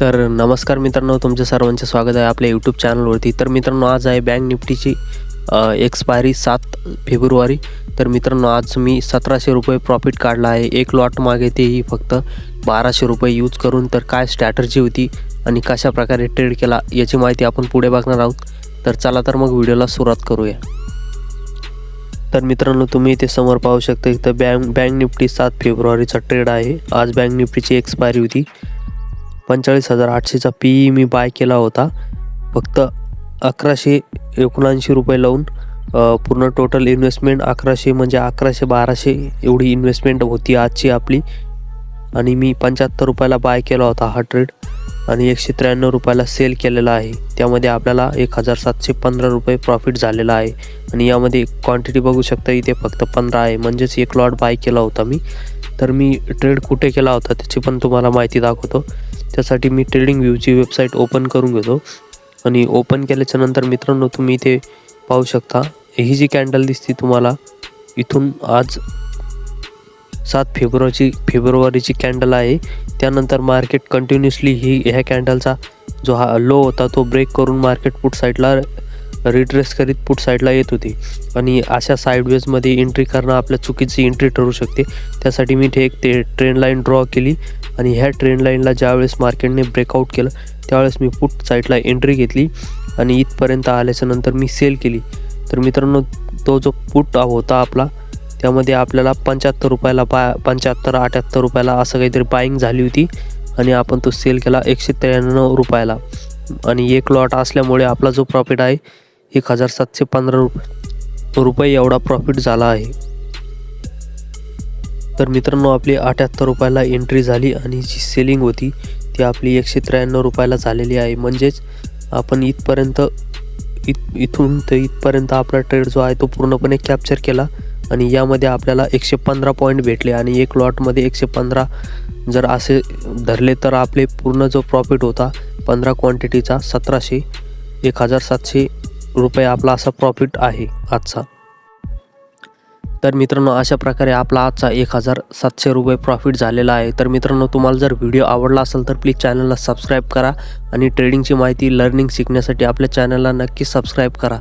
तर नमस्कार मित्रांनो तुमच्या सर्वांचे स्वागत आहे आपल्या यूट्यूब चॅनलवरती तर मित्रांनो आज आहे बँक निफ्टीची एक्सपायरी सात फेब्रुवारी. तर मित्रांनो आज मी सतराशे रुपये प्रॉफिट काढला आहे. एक लॉट मागे तेही फक्त बाराशे रुपये यूज करून तर काय स्ट्रॅटर्जी होती आणि कशा प्रकारे ट्रेड केला याची माहिती आपण पुढे बघणार आहोत. तर चला तर मग व्हिडिओला सुरुवात करूया. तर मित्रांनो तुम्ही इथे समोर पाहू शकता इथं बँक बँक निफ्टी सात फेब्रुवारीचा ट्रेड आहे. आज बँक निफ्टीची एक्सपायरी होती. पंचेचाळीस हजार आठशेचा पी ई मी बाय केला होता. फक्त अकराशे एकोणऐंशी रुपये लावून पूर्ण टोटल इन्व्हेस्टमेंट अकराशे म्हणजे अकराशे बाराशे एवढी इन्व्हेस्टमेंट होती आजची आपली. आणि मी पंच्याहत्तर रुपयाला बाय केला होता हा ट्रेड आणि एकशे त्र्याण्णव रुपयाला सेल केलेला आहे. त्यामध्ये आपल्याला एक हजार सातशे पंधरा रुपये प्रॉफिट झालेला आहे. आणि यामध्ये क्वांटिटी बघू शकता इथे फक्त पंधरा आहे. म्हणजेच एक लॉट बाय केला होता मी. तर मी ट्रेड कुठे केला होता त्याची पण तुम्हाला माहिती दाखवतो. त्यासाठी मी ट्रेडिंग व्ह्यूची वेबसाईट ओपन करून घेतो. आणि ओपन केल्याच्यानंतर मित्रांनो तुम्ही इथे पाहू शकता. ही जी कॅन्डल दिसते तुम्हाला इथून आज सात फेब्रुवारीची फेब्रुवारीची कॅन्डल आहे. त्यानंतर मार्केट कंटिन्युअसली ही ह्या कॅन्डलचा जो हा लो होता तो ब्रेक करून मार्केट पुट साईडला रिट्रेस करीत पुट साईडला येत होती. आणि अशा साईडवेजमध्ये एंट्री करणं आपल्या चुकीची एंट्री ठरू शकते. त्यासाठी मी ते एक ते ट्रेन लाईन ड्रॉ केली. आणि ह्या ट्रेन लाईनला ज्यावेळेस मार्केटने ब्रेकआउट केलं त्यावेळेस मी पुट साईडला एंट्री घेतली. आणि इथपर्यंत आल्याच्यानंतर मी सेल केली. तर मित्रांनो तो जो पुट होता आपला त्यामध्ये आपल्याला पंच्याहत्तर रुपयाला बा पंच्याहत्तर अठ्याहत्तर रुपयाला असं काहीतरी बाईंग झाली होती. आणि आपण तो सेल केला एकशे त्र्याण्णव रुपयाला. आणि एक लॉट असल्यामुळे आपला जो प्रॉफिट आहे एक हजार सातशे पंधरा रुपये रुपये एवढा प्रॉफिट झाला आहे. तर मित्रांनो आपली अठ्याहत्तर रुपयाला एंट्री झाली आणि जी सेलिंग होती ती आपली एकशे त्र्याण्णव रुपयाला झालेली आहे. म्हणजेच आपण इथपर्यंत इत इथून ते इथपर्यंत आपला ट्रेड जो आहे तो पूर्णपणे कॅप्चर केला आणि यामध्ये आपल्याला एकशे पंधरा पॉईंट भेटले आणि एक लॉटमध्ये एकशे पंधरा जर असे धरले तर आपले पूर्ण जो प्रॉफिट होता पंधरा क्वांटिटीचा सतराशे एक हजार सातशे रुपये आपला असा प्रॉफिट आहे आजचा. तर मित्रांनो अशा प्रकारे आपला आजचा एक हजार सातशे रुपये प्रॉफिट झालेला आहे. तर मित्रांनो तुम्हाला जर व्हिडिओ आवडला असेल तर प्लीज चॅनलला सबस्क्राईब करा आणि ट्रेडिंगची माहिती लर्निंग शिकण्यासाठी आपल्या चॅनलला नक्की सबस्क्राईब करा.